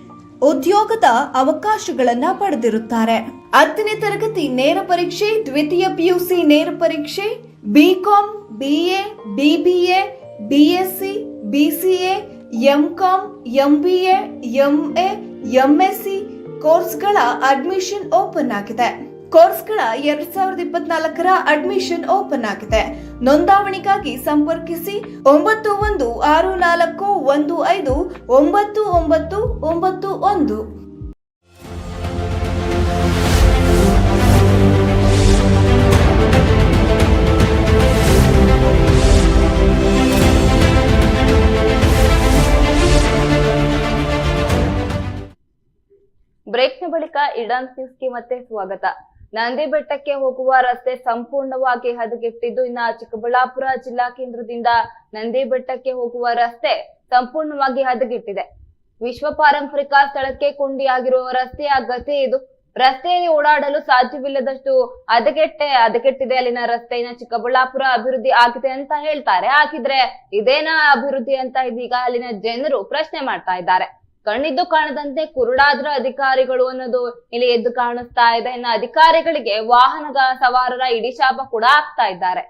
ಉದ್ಯೋಗದ ಅವಕಾಶಗಳನ್ನ ಪಡೆದಿರುತ್ತಾರೆ. ಹತ್ತನೇ ತರಗತಿ ನೇರ ಪರೀಕ್ಷೆ, ದ್ವಿತೀಯ ಪಿಯುಸಿ ನೇರ ಪರೀಕ್ಷೆ, BCom, BA, BBA, BSc, BCA, MCom, MBA, MA, MSc ಕೋರ್ಸ್ಗಳ ಅಡ್ಮಿಷನ್ ಓಪನ್ ಆಗಿದೆ. ಕೋರ್ಸ್ಗಳ ಎರಡ್ ಸಾವಿರದ ಇಪ್ಪತ್ನಾಲ್ಕರ ಅಡ್ಮಿಷನ್ ಓಪನ್ ಆಗಿದೆ. ನೋಂದಾವಣಿಗಾಗಿ ಸಂಪರ್ಕಿಸಿ ಒಂಬತ್ತು ಒಂದು ಆರು ನಾಲ್ಕು ಒಂದು ಐದು ಒಂಬತ್ತು ಒಂಬತ್ತು ಒಂಬತ್ತು ಒಂದು. ಬ್ರೇಕ್ನ ಬಳಿಕ ಇಡನ್ ನ್ಯೂಸ್ಗೆ ಮತ್ತೆ ಸ್ವಾಗತ. ನಂದಿ ಬೆಟ್ಟಕ್ಕೆ ಹೋಗುವ ರಸ್ತೆ ಸಂಪೂರ್ಣವಾಗಿ ಹದಗೆಟ್ಟಿದ್ದು ಇನ್ನ ಚಿಕ್ಕಬಳ್ಳಾಪುರ ಜಿಲ್ಲಾ ಕೇಂದ್ರದಿಂದ ನಂದಿ ಬೆಟ್ಟಕ್ಕೆ ಹೋಗುವ ರಸ್ತೆ ಸಂಪೂರ್ಣವಾಗಿ ಹದಗೆಟ್ಟಿದೆ. ವಿಶ್ವ ಪಾರಂಪರಿಕ ಸ್ಥಳಕ್ಕೆ ಕೊಂಡಿಯಾಗಿರುವ ರಸ್ತೆಯ ಗತಿ ಇದು. ರಸ್ತೆಯಲ್ಲಿ ಓಡಾಡಲು ಸಾಧ್ಯವಿಲ್ಲದಷ್ಟು ಅದಗೆಟ್ಟೆ ಹದಗೆಟ್ಟಿದೆ ಅಲ್ಲಿನ ರಸ್ತೆ. ಇನ್ನ ಚಿಕ್ಕಬಳ್ಳಾಪುರ ಅಭಿವೃದ್ಧಿ ಆಗಿದೆ ಅಂತ ಹೇಳ್ತಾರೆ. ಹಾಗಿದ್ರೆ ಇದೇನ ಅಭಿವೃದ್ಧಿ ಅಂತ ಇದೀಗ ಅಲ್ಲಿನ ಜನರು ಪ್ರಶ್ನೆ ಮಾಡ್ತಾ ಇದ್ದಾರೆ. ಕಣ್ಣಿದ್ದು ಕಾಣದಂತೆ ಕುರುಡಾದ್ರ ಅಧಿಕಾರಿಗಳು ಅನ್ನೋದು ಇಲ್ಲಿ ಎದ್ದು ಕಾಣಿಸ್ತಾ ಇದೆ. ಇನ್ನು ಅಧಿಕಾರಿಗಳಿಗೆ ವಾಹನದ ಸವಾರರ ಇಡಿಶಾಪ ಕೂಡ ಆಗ್ತಾ ಇದ್ದಾರೆ.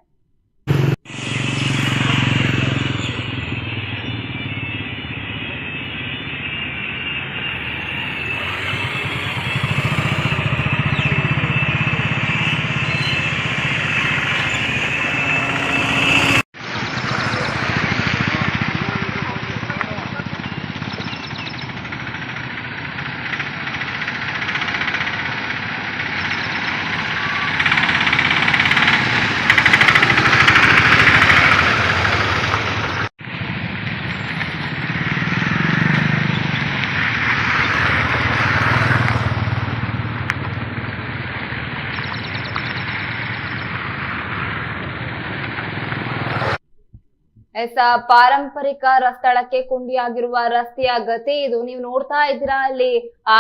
ಎಸ್ ಪಾರಂಪರಿಕ ಸ್ಥಳಕ್ಕೆ ಕುಂಡಿಯಾಗಿರುವ ರಸ್ತೆಯ ಗತಿ ಇದು. ನೀವು ನೋಡ್ತಾ ಇದ್ದೀರಾ, ಅಲ್ಲಿ ಆ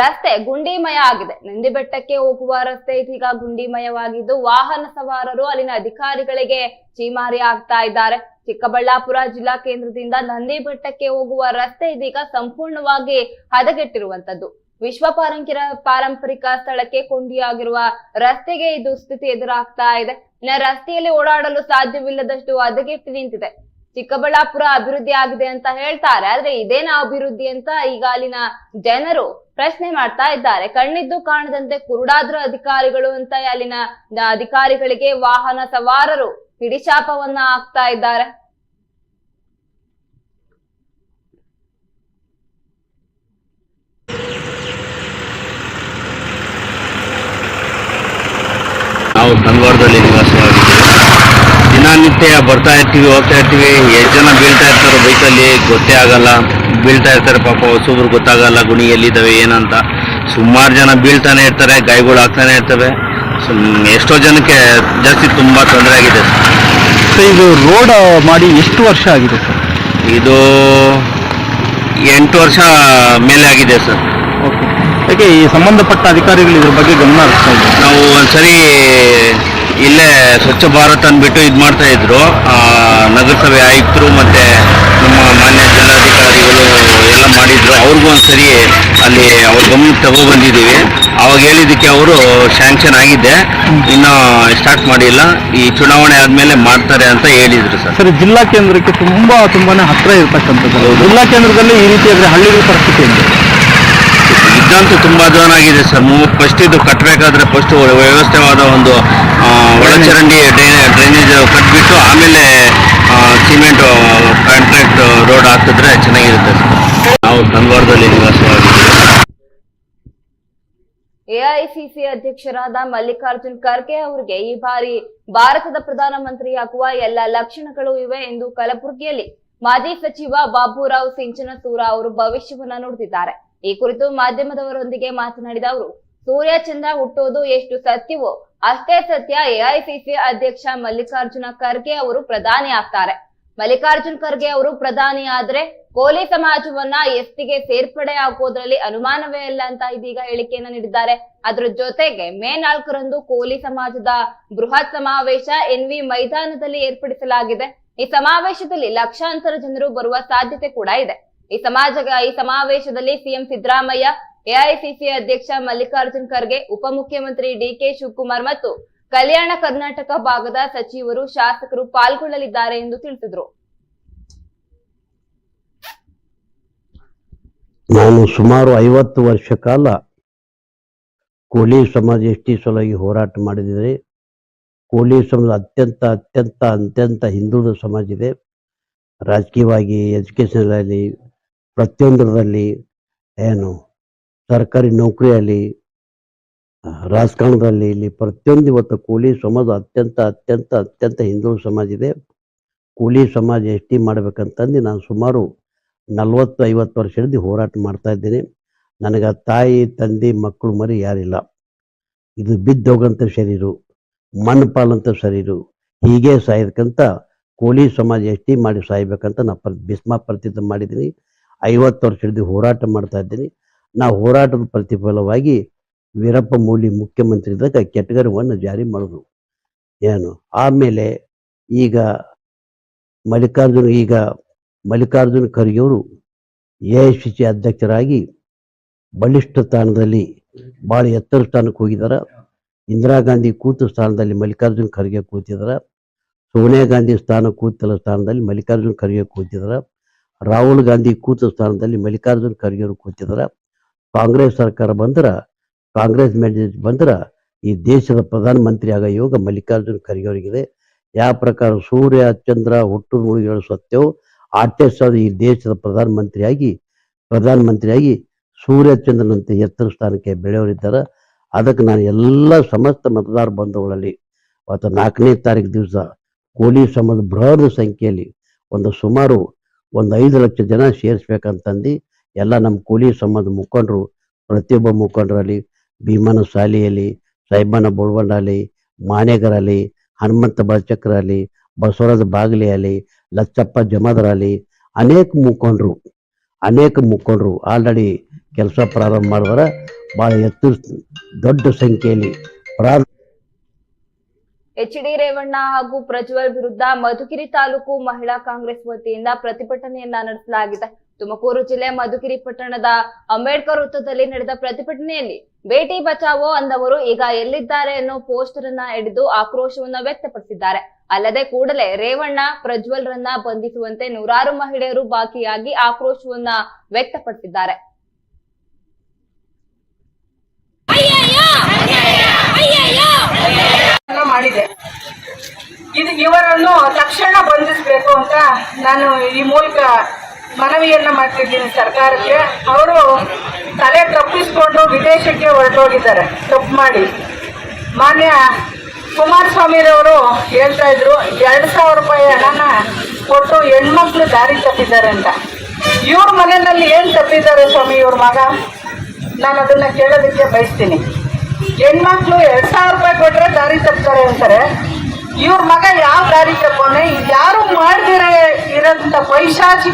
ರಸ್ತೆ ಗುಂಡಿಮಯ ಆಗಿದೆ. ನಂದಿ ಬೆಟ್ಟಕ್ಕೆ ಹೋಗುವ ರಸ್ತೆ ಇದೀಗ ಗುಂಡಿಮಯವಾಗಿದ್ದು, ವಾಹನ ಸವಾರರು ಅಲ್ಲಿನ ಅಧಿಕಾರಿಗಳಿಗೆ ಚೀಮಾರಿ ಆಗ್ತಾ ಇದ್ದಾರೆ. ಚಿಕ್ಕಬಳ್ಳಾಪುರ ಜಿಲ್ಲಾ ಕೇಂದ್ರದಿಂದ ನಂದಿ ಬೆಟ್ಟಕ್ಕೆ ಹೋಗುವ ರಸ್ತೆ ಇದೀಗ ಸಂಪೂರ್ಣವಾಗಿ ಹದಗೆಟ್ಟಿರುವಂತದ್ದು ವಿಶ್ವ ಪಾರಂಕಿರ ಪಾರಂಪರಿಕ ಸ್ಥಳಕ್ಕೆ ಕೊಂಡಿಯಾಗಿರುವ ರಸ್ತೆಗೆ ಇದು ಸ್ಥಿತಿ ಎದುರಾಗ್ತಾ ಇದೆ. ಇನ್ನ ರಸ್ತೆಯಲ್ಲಿ ಓಡಾಡಲು ಸಾಧ್ಯವಿಲ್ಲದಷ್ಟು ಹದಗೆಟ್ಟು ನಿಂತಿದೆ. ಚಿಕ್ಕಬಳ್ಳಾಪುರ ಅಭಿವೃದ್ಧಿ ಆಗಿದೆ ಅಂತ ಹೇಳ್ತಾರೆ, ಆದ್ರೆ ಇದೇನ ಅಭಿವೃದ್ಧಿ ಅಂತ ಈಗ ಅಲ್ಲಿನ ಜನರು ಪ್ರಶ್ನೆ ಮಾಡ್ತಾ ಇದ್ದಾರೆ. ಕಣ್ಣಿದ್ದು ಕಾಣದಂತೆ ಕುರುಡಾದ್ರ ಅಧಿಕಾರಿಗಳು ಅಂತ ಅಲ್ಲಿನ ಅಧಿಕಾರಿಗಳಿಗೆ ವಾಹನ ಸವಾರರು ಹಿಡಿಶಾಪವನ್ನ ಹಾಕ್ತಾ ಇದ್ದಾರೆ. ನಾವು ಕನ್ವಾರದಲ್ಲಿ ನಿವಾಸವಾಗಿದ್ದೀವಿ ದಿನನಿತ್ಯ ಬರ್ತಾ ಇರ್ತೀವಿ ಹೋಗ್ತಾ ಇರ್ತೀವಿ. ಎಷ್ಟು ಜನ ಬೀಳ್ತಾ ಇರ್ತಾರೋ ಬೈಕಲ್ಲಿ ಗೊತ್ತೇ ಆಗಲ್ಲ. ಬೀಳ್ತಾ ಇರ್ತಾರೆ ಪಾಪ ಹೊಸಬ್ರು ಗೊತ್ತಾಗಲ್ಲ ಗುಣಿ ಎಲ್ಲಿದ್ದಾವೆ ಏನಂತ. ಸುಮಾರು ಜನ ಬೀಳ್ತಾನೆ ಇರ್ತಾರೆ ಗಾಯಗಳು ಆಗ್ತಾನೆ ಇರ್ತವೆ. ಎಷ್ಟೋ ಜನಕ್ಕೆ ಜಾಸ್ತಿ ತುಂಬ ತೊಂದರೆ ಆಗಿದೆ. ಸರ್ ಇದು ರೋಡ್ ಮಾಡಿ ಎಷ್ಟು ವರ್ಷ ಆಗಿದೆ ಸರ್? ಇದು ಎಂಟು ವರ್ಷ ಮೇಲೆ ಆಗಿದೆ ಸರ್. ಓಕೆ ಈ ಸಂಬಂಧಪಟ್ಟ ಅಧಿಕಾರಿಗಳು ಇದ್ರ ಬಗ್ಗೆ ಗಮನ ಹರಿಸ್ತಾ ಇದ್ದಾರೆ ನಾವು ಒಂದ್ಸರಿ ಇಲ್ಲೇ ಸ್ವಚ್ಛ ಭಾರತ್ ಅಂದ್ಬಿಟ್ಟು ಇದು ಮಾಡ್ತಾ ಇದ್ರು. ನಗರಸಭೆ ಆಯುಕ್ತರು ಮತ್ತೆ ನಮ್ಮ ಮಾನ್ಯ ಜಿಲ್ಲಾಧಿಕಾರಿಗಳು ಎಲ್ಲ ಮಾಡಿದ್ರು. ಅವ್ರಿಗೂ ಒಂದ್ಸರಿ ಅಲ್ಲಿ ಅವ್ರ ಗಮನಕ್ಕೆ ತಗೊಬಂದಿದ್ದೀವಿ ಅವಾಗ ಹೇಳಿದ್ದಕ್ಕೆ ಅವರು ಸ್ಯಾಂಕ್ಷನ್ ಆಗಿದೆ. ಇನ್ನು ಸ್ಟಾರ್ಟ್ ಮಾಡಿಲ್ಲ. ಈ ಚುನಾವಣೆ ಆದಮೇಲೆ ಮಾಡ್ತಾರೆ ಅಂತ ಹೇಳಿದ್ರು ಸರ್. ಸರ್ ಜಿಲ್ಲಾ ಕೇಂದ್ರಕ್ಕೆ ತುಂಬಾ ತುಂಬಾನೇ ಹತ್ರ ಇರ್ತಕ್ಕಂಥದ್ದು. ಜಿಲ್ಲಾ ಕೇಂದ್ರದಲ್ಲಿ ಈ ರೀತಿ ಆದ್ರೆ ಹಳ್ಳಿಗಳ ಪರಿಸ್ಥಿತಿ ಏನು ಇದಂತೂ ತುಂಬಾ ಆಗಿದೆ ಸರ್. ಫಸ್ಟ್ ಇದು ಕಟ್ಟಬೇಕಾದ್ರೆ ಫಸ್ಟ್ ವ್ಯವಸ್ಥೆವಾದ ಒಂದು ಒಳಚರಂಡಿ ಡ್ರೈ- ಡ್ರೈನೇಜ್ ಕಟ್ಬಿಟ್ಟು ಆಮೇಲೆ ಸಿಮೆಂಟ್ ಕಾಂಟ್ರಾಕ್ಟ್ ರೋಡ್ ಹಾಕಿದ್ರೆ ಚೆನ್ನಾಗಿರುತ್ತೆ ಸರ್. ನಾವು ಕನ್ವಾರದಲ್ಲಿ ನಿವಾಸವಾಗಿದ್ದೀವಿ. ಎಐಸಿಸಿ ಅಧ್ಯಕ್ಷರಾದ ಮಲ್ಲಿಕಾರ್ಜುನ್ ಖರ್ಗೆ ಅವರಿಗೆ ಈ ಬಾರಿ ಭಾರತದ ಪ್ರಧಾನಮಂತ್ರಿ ಆಗುವ ಎಲ್ಲ ಲಕ್ಷಣಗಳು ಇವೆ ಎಂದು ಕಲಬುರಗಿಯಲ್ಲಿ ಮಾಜಿ ಸಚಿವ ಬಾಬುರಾವ್ ಸಿಂಚನಸೂರ ಅವರು ಭವಿಷ್ಯವನ್ನು ನುಡಿದಿದ್ದಾರೆ. ಈ ಕುರಿತು ಮಾಧ್ಯಮದವರೊಂದಿಗೆ ಮಾತನಾಡಿದ ಅವರು, ಸೂರ್ಯ ಚಂದ್ರ ಹುಟ್ಟೋದು ಎಷ್ಟು ಸತ್ಯವೋ ಅಷ್ಟೇ ಸತ್ಯ ಎಐಸಿಸಿ ಅಧ್ಯಕ್ಷ ಮಲ್ಲಿಕಾರ್ಜುನ ಖರ್ಗೆ ಅವರು ಪ್ರಧಾನಿ ಆಗ್ತಾರೆ. ಮಲ್ಲಿಕಾರ್ಜುನ್ ಖರ್ಗೆ ಅವರು ಪ್ರಧಾನಿ ಆದ್ರೆ ಕೋಲಿ ಸಮಾಜವನ್ನ ಎಸ್ಟಿಗೆ ಸೇರ್ಪಡೆ ಆಗೋದ್ರಲ್ಲಿ ಅನುಮಾನವೇ ಇಲ್ಲ ಅಂತ ಇದೀಗ ಹೇಳಿಕೆಯನ್ನ ನೀಡಿದ್ದಾರೆ. ಅದ್ರ ಜೊತೆಗೆ ಮೇ ನಾಲ್ಕರಂದು ಕೋಲಿ ಸಮಾಜದ ಬೃಹತ್ ಸಮಾವೇಶ ಎನ್ವಿ ಮೈದಾನದಲ್ಲಿ ಏರ್ಪಡಿಸಲಾಗಿದೆ. ಈ ಸಮಾವೇಶದಲ್ಲಿ ಲಕ್ಷಾಂತರ ಜನರು ಬರುವ ಸಾಧ್ಯತೆ ಕೂಡ ಇದೆ. ಈ ಸಮಾಜ ಈ ಸಮಾವೇಶದಲ್ಲಿ ಸಿಎಂ ಸಿದ್ದರಾಮಯ್ಯ, ಎಐಸಿಸಿ ಅಧ್ಯಕ್ಷ ಮಲ್ಲಿಕಾರ್ಜುನ್ ಖರ್ಗೆ, ಉಪಮುಖ್ಯಮಂತ್ರಿ ಡಿಕೆ ಶಿವಕುಮಾರ್ ಮತ್ತು ಕಲ್ಯಾಣ ಕರ್ನಾಟಕ ಭಾಗದ ಸಚಿವರು, ಶಾಸಕರು ಪಾಲ್ಗೊಳ್ಳಲಿದ್ದಾರೆ ಎಂದು ತಿಳಿಸಿದರು. ನಾನು ಸುಮಾರು ಐವತ್ತು ವರ್ಷ ಕಾಲ ಕೋಲಿ ಸಮಾಜ ಎಷ್ಟಿ ಸಲುವಾಗಿ ಹೋರಾಟ ಮಾಡಿದರೆ ಕೋಲಿ ಸಮಾಜ ಅತ್ಯಂತ ಅತ್ಯಂತ ಅತ್ಯಂತ ಹಿಂದುಳಿದ ಸಮಾಜ ಇದೆ. ರಾಜಕೀಯವಾಗಿ ಎಜುಕೇಷನಲ್ಲಿ ಪ್ರತಿಯೊಂದರಲ್ಲಿ ಏನು ಸರ್ಕಾರಿ ನೌಕರಿಯಲ್ಲಿ ರಾಜಕಾರಣದಲ್ಲಿ ಇಲ್ಲಿ ಪ್ರತಿಯೊಂದು ಇವತ್ತು ಕೂಲಿ ಸಮಾಜ ಅತ್ಯಂತ ಅತ್ಯಂತ ಅತ್ಯಂತ ಹಿಂದೂ ಸಮಾಜ ಇದೆ. ಕೂಲಿ ಸಮಾಜ ಎಷ್ಟಿ ಮಾಡ್ಬೇಕಂತಂದು ನಾನು ಸುಮಾರು ನಲವತ್ತು ಐವತ್ತು ವರ್ಷದಿಂದ ಹೋರಾಟ ಮಾಡ್ತಾ ಇದ್ದೀನಿ. ನನಗೆ ತಾಯಿ, ತಂದೆ, ಮಕ್ಕಳು ಮರಿ ಯಾರಿಲ್ಲ. ಇದು ಬಿದ್ದೋಗಂಥ ಶರೀರು ಮಣ್ಣು ಪಾಲಂಥ ಶರೀರು, ಹೀಗೆ ಸಾಯೋದಕ್ಕಂತ ಕೂಲಿ ಸಮಾಜ ಎಷ್ಟಿ ಮಾಡಿ ಸಾಯ್ಬೇಕಂತ ನಾನು ಪ್ರ ಭೀಸ್ಮ ಪ್ರತಿಜ್ಞೆ ಮಾಡಿದ್ದೀನಿ. ಐವತ್ತು ವರ್ಷ ಹಿಡಿದು ಹೋರಾಟ ಮಾಡ್ತಾ ಇದ್ದೀನಿ. ನಾ ಹೋರಾಟದ ಪ್ರತಿಫಲವಾಗಿ ವೀರಪ್ಪ ಮೊಯ್ಲಿ ಮುಖ್ಯಮಂತ್ರಿ ಇದ್ದಾಗ ಕೆಟಗರಿವನ್ನು ಜಾರಿ ಮಾಡಿದ್ರು. ಏನು? ಆಮೇಲೆ ಈಗ ಮಲ್ಲಿಕಾರ್ಜುನ ಈಗ ಮಲ್ಲಿಕಾರ್ಜುನ ಖರ್ಗೆಯವರು ಎ ಐ ಸಿ ಸಿ ಅಧ್ಯಕ್ಷರಾಗಿ ಬಲಿಷ್ಠ ಸ್ಥಾನದಲ್ಲಿ ಭಾಳ ಎತ್ತರ ಸ್ಥಾನಕ್ಕೆ ಹೋಗಿದ್ದಾರೆ ಇಂದಿರಾ ಗಾಂಧಿ ಕೂತ ಸ್ಥಾನದಲ್ಲಿ ಮಲ್ಲಿಕಾರ್ಜುನ ಖರ್ಗೆ ಕೂತಿದ್ದಾರೆ ಸೋನಿಯಾ ಗಾಂಧಿ ಸ್ಥಾನ ಕೂತಲ ಸ್ಥಾನದಲ್ಲಿ ಮಲ್ಲಿಕಾರ್ಜುನ ಖರ್ಗೆ ಕೂತಿದ್ದಾರೆ ರಾಹುಲ್ ಗಾಂಧಿ ಕೂತ ಸ್ಥಾನದಲ್ಲಿ ಮಲ್ಲಿಕಾರ್ಜುನ್ ಖರ್ಗೆ ಅವರು ಕಾಂಗ್ರೆಸ್ ಸರ್ಕಾರ ಬಂದ್ರ, ಕಾಂಗ್ರೆಸ್ ಮ್ಯಾಂಡೇಟ್ ಬಂದ್ರ ಈ ದೇಶದ ಪ್ರಧಾನಮಂತ್ರಿ ಆಗ ಯೋಗ ಮಲ್ಲಿಕಾರ್ಜುನ್ ಖರ್ಗೆ ಅವರಿಗಿದೆ. ಯಾವ ಪ್ರಕಾರ ಸೂರ್ಯ, ಚಂದ್ರ, ಹುಟ್ಟು ಮುಳುಗಿಗಳು ಸತ್ಯವೋ ಆಟೆ ಸಾಧ ಈ ದೇಶದ ಪ್ರಧಾನಮಂತ್ರಿಯಾಗಿ ಪ್ರಧಾನಮಂತ್ರಿಯಾಗಿ ಸೂರ್ಯಚಂದ್ರನಂತೆ ಎತ್ತರ ಸ್ಥಾನಕ್ಕೆ ಬೆಳೆಯವರಿದ್ದಾರೆ. ಅದಕ್ಕೆ ನಾನು ಎಲ್ಲ ಸಮಸ್ತ ಮತದಾರ ಬಂಧುಗಳಲ್ಲಿ ಅವತ್ತು ನಾಲ್ಕನೇ ತಾರೀಕು ದಿವಸ ಕೋಲಿ ಸಮಾಜ ಬೃಹತ್ ಸಂಖ್ಯೆಯಲ್ಲಿ ಒಂದು ಸುಮಾರು ಒಂದು ಐದು ಲಕ್ಷ ಜನ ಸೇರಿಸ್ಬೇಕಂತಂದು ಎಲ್ಲ ನಮ್ಮ ಕೂಲಿ ಸಮಾಜ ಮುಖಂಡರು, ಪ್ರತಿಯೊಬ್ಬ ಮುಖಂಡರಲ್ಲಿ, ಭೀಮನ ಶಾಲೆಯಲ್ಲಿ, ಸಾಹಿಬನ ಬೋಳ್ಬಂಡಲ್ಲಿ ಮಾನೇಗರಲ್ಲಿ, ಹನುಮಂತ ಬಚಕ್ರ ಅಲ್ಲಿ ಬಸವರಾಜ ಬಾಗ್ಲಿ ಅಲ್ಲಿ ಲಚ್ಚಪ್ಪ ಜಮದರಲ್ಲಿ ಅನೇಕ ಮುಖಂಡರು ಅನೇಕ ಮುಖಂಡರು ಆಲ್ರೆಡಿ ಕೆಲಸ ಪ್ರಾರಂಭ ಮಾಡಿದ್ರೆ ಭಾಳ ಎತ್ತರ ದೊಡ್ಡ ಸಂಖ್ಯೆಯಲ್ಲಿ ಪ್ರಾರಂಭ ಎಚ್ ಡಿ ರೇವಣ್ಣ ಹಾಗೂ ಪ್ರಜ್ವಲ್ ವಿರುದ್ಧ ಮಧುಗಿರಿ ತಾಲೂಕು ಮಹಿಳಾ ಕಾಂಗ್ರೆಸ್ ವತಿಯಿಂದ ಪ್ರತಿಭಟನೆಯನ್ನ ನಡೆಸಲಾಗಿದೆ. ತುಮಕೂರು ಜಿಲ್ಲೆ ಮಧುಗಿರಿ ಪಟ್ಟಣದ ಅಂಬೇಡ್ಕರ್ ವೃತ್ತದಲ್ಲಿ ನಡೆದ ಪ್ರತಿಭಟನೆಯಲ್ಲಿ ಬೇಟಿ ಬಚಾವೋ ಅಂದವರು ಈಗ ಎಲ್ಲಿದ್ದಾರೆ ಅನ್ನೋ ಪೋಸ್ಟರ್ ಅನ್ನ ಹಿಡಿದು ಆಕ್ರೋಶವನ್ನ ವ್ಯಕ್ತಪಡಿಸಿದ್ದಾರೆ. ಅಲ್ಲದೆ ಕೂಡಲೇ ರೇವಣ್ಣ, ಪ್ರಜ್ವಲ್ ರನ್ನ ಬಂಧಿಸುವಂತೆ ನೂರಾರು ಮಹಿಳೆಯರು ಬಾಕಿಯಾಗಿ ಆಕ್ರೋಶವನ್ನ ವ್ಯಕ್ತಪಡಿಸಿದ್ದಾರೆ ಅನ್ನ ಮಾಡಿದೆ ಇದು ಇವರನ್ನು ತಕ್ಷಣ ಬಂಧಿಸಬೇಕು ಅಂತ ನಾನು ಈ ಮೂಲಕ ಮನವಿಯನ್ನ ಮಾಡ್ತಿದ್ದೀನಿ ಸರ್ಕಾರಕ್ಕೆ. ಅವರು ತಲೆ ತಪ್ಪಿಸ್ಕೊಂಡು ವಿದೇಶಕ್ಕೆ ಹೊರಟೋಗಿದ್ದಾರೆ. ತಪ್ಪು ಮಾಡಿ. ಮಾನ್ಯ ಕುಮಾರಸ್ವಾಮಿರವರು ಹೇಳ್ತಾ ಇದ್ರು, ಎರಡು ಸಾವಿರ ರೂಪಾಯಿ ಹಣನ ಕೊಟ್ಟು ಹೆಣ್ಮಕ್ಳು ದಾರಿ ತಪ್ಪಿದ್ದಾರೆ ಅಂತ. ಇವ್ರ ಮನೆಯಲ್ಲಿ ಏನು ತಪ್ಪಿದ್ದಾರೆ ಸ್ವಾಮಿ ಇವ್ರ ಮಗ? ನಾನು ಅದನ್ನ ಕೇಳೋದಕ್ಕೆ ಬಯಸ್ತೀನಿ. ಹೆಣ್ಮಕ್ಳು ಎರಡು ಸಾವಿರ ರೂಪಾಯಿ ಕೊಟ್ರೆ ದಾರಿ ತಪ್ತಾರೆ ಅಂತಾರೆ. ಇವ್ರ ಮಗ ಯಾವ ದಾರಿ ಕೊನೆ ಯಾರು ಮಾಡ್ದಿರ ಇರಂತ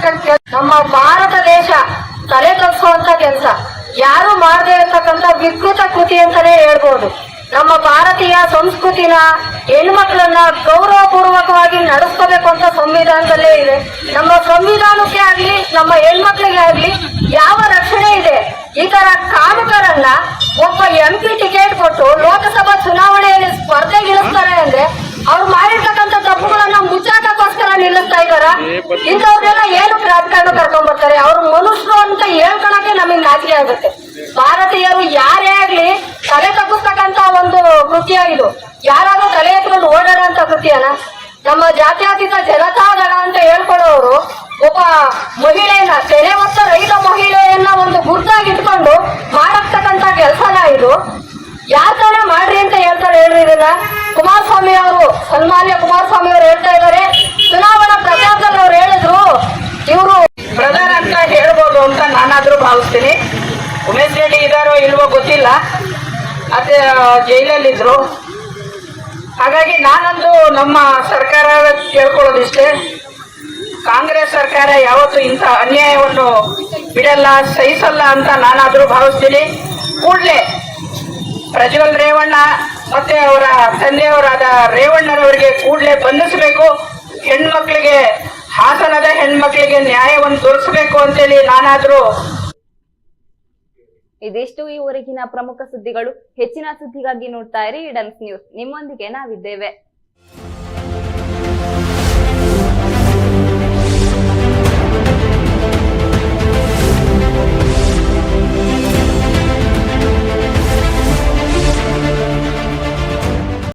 ಕೆಲ್ಸ? ನಮ್ಮ ಭಾರತ ದೇಶ ತಲೆ ತಗ್ಸುವಂತ ಕೆಲಸ. ಯಾರು ಮಾಡದೇ ಇರತಕ್ಕಂತ ವಿಕೃತ ಕೃತಿ ಅಂತಾನೆ ಹೇಳ್ಬೋದು. ನಮ್ಮ ಭಾರತೀಯ ಸಂಸ್ಕೃತಿನ ಹೆಣ್ಮಕ್ಳನ್ನ ಗೌರವಪೂರ್ವಕವಾಗಿ ನಡೆಸ್ಕೋಬೇಕು ಅಂತ ಸಂವಿಧಾನದಲ್ಲೇ ಇದೆ. ನಮ್ಮ ಸಂವಿಧಾನಕ್ಕೆ ಆಗ್ಲಿ, ನಮ್ಮ ಹೆಣ್ಮಕ್ಳಿಗೆ ಆಗ್ಲಿ ಯಾವ ರಕ್ಷಣೆ ಇದೆ? ಈ ತರ ಕಾಮಕರನ್ನ ಒಬ್ಬ ಎಂ ಪಿ ಟಿಕೆಟ್ ಕೊಟ್ಟು ಲೋಕಸಭಾ ಚುನಾವಣೆಯಲ್ಲಿ ಸ್ಪರ್ಧೆಗಿಳಿಸ್ತಾರೆ ಅಂದ್ರೆ ಅವ್ರು ಮಾಡಿರ್ತಕ್ಕಂಥ ತಪ್ಪುಗಳನ್ನ ಮುಚ್ಚಾಕೋಸ್ಕರ ನಿಲ್ಲಿಸ್ತಾ ಇದಾರ ಇಂಥವ್ರೆಲ್ಲ ಏನು ರಾಜಕಾರಣ ಕರ್ಕೊಂಡ್ ಬರ್ತಾರೆ? ಅವ್ರ ಮನುಷ್ಯರು ಅಂತ ಹೇಳ್ಕೊಳಕ್ಕೆ ನಮಗ್ ನಾಚಿಕೆ ಆಗುತ್ತೆ. ಭಾರತೀಯರು ಯಾರೇ ಆಗ್ಲಿ ತಲೆ ತಗ್ಗಿಸ್ತಕ್ಕಂತ ಒಂದು ಕೃತಿಯ ಇದು. ಯಾರಾದ್ರೂ ತಲೆ ಎತ್ಕೊಂಡು ಓಡಾಡೋಂತ ಕೃತಿಯನ? ನಮ್ಮ ಜಾತ್ಯಾತೀತ ಜನತಾ ದಳ ಅಂತ ಹೇಳ್ಕೊಳ್ಳೋರು ಒಬ್ಬ ಮಹಿಳೆಯನ್ನ ಸೆರೆ ಹೊತ್ತ ರೈತ ಮಹಿಳೆಯನ್ನ ಒಂದು ಗುರ್ತಾಗಿ ಇಟ್ಕೊಂಡು ಮಾಡಕ್ತಕ್ಕಂತ ಕೆಲಸನ ಇದು. ಯಾರ ತಾನೇ ಮಾಡ್ರಿ ಅಂತ ಹೇಳ್ತಾರೆ ಹೇಳ್ರಿ ಇದನ್ನ? ಕುಮಾರಸ್ವಾಮಿ ಅವರು, ಸನ್ಮಾನ್ಯ ಕುಮಾರಸ್ವಾಮಿ ಅವರು ಹೇಳ್ತಾ ಇದ್ದಾರೆ. ಚುನಾವಣಾ ಪ್ರಚಾರದಲ್ಲಿ ಅವ್ರು ಹೇಳಿದ್ರು, ಇವರು ಬ್ರದರ್ ಅಂತ ಹೇಳ್ಬೋದು ಅಂತ ನಾನಾದ್ರೂ ಭಾವಿಸ್ತೀನಿ. ಉಮೇಶ್ ರೆಡ್ಡಿ ಇದಾರೋ ಇಲ್ವೋ ಗೊತ್ತಿಲ್ಲ. ಅದೇ ಜೈಲಲ್ಲಿದ್ರು. ಹಾಗಾಗಿ ನಾನೊಂದು ನಮ್ಮ ಸರ್ಕಾರ ಕೇಳ್ಕೊಳ್ಳೋದಿಷ್ಟೇ ಕಾಂಗ್ರೆಸ್ ಸರ್ಕಾರ ಯಾವತ್ತು ಇಂಥ ಅನ್ಯಾಯವನ್ನು ಬಿಡಲ್ಲ, ಸಹಿಸಲ್ಲ ಅಂತ ನಾನಾದ್ರೂ ಭಾವಿಸ್ತೀನಿ. ಕೂಡಲೇ ಪ್ರಜ್ವಲ್ ರೇವಣ್ಣ ಮತ್ತೆ ಅವರ ತಂದೆಯವರಾದ ರೇವಣ್ಣನವರಿಗೆ ಕೂಡಲೇ ಬಂಧಿಸಬೇಕು. ಹೆಣ್ಮಕ್ಳಿಗೆ ಹಾಸನದ ಹೆಣ್ಮಕ್ಳಿಗೆ ನ್ಯಾಯವನ್ನು ತೋರಿಸಬೇಕು ಅಂತೇಳಿ ನಾನಾದ್ರೂ ಇದಿಷ್ಟು ಈವರೆಗಿನ ಪ್ರಮುಖ ಸುದ್ದಿಗಳು. ಹೆಚ್ಚಿನ ಸುದ್ದಿಗಾಗಿ ನೋಡ್ತಾ ಇರಿ ಇಡನ್ಸ್ ನ್ಯೂಸ್ ನಿಮ್ಮೊಂದಿಗೆ ನಾವಿದ್ದೇವೆ.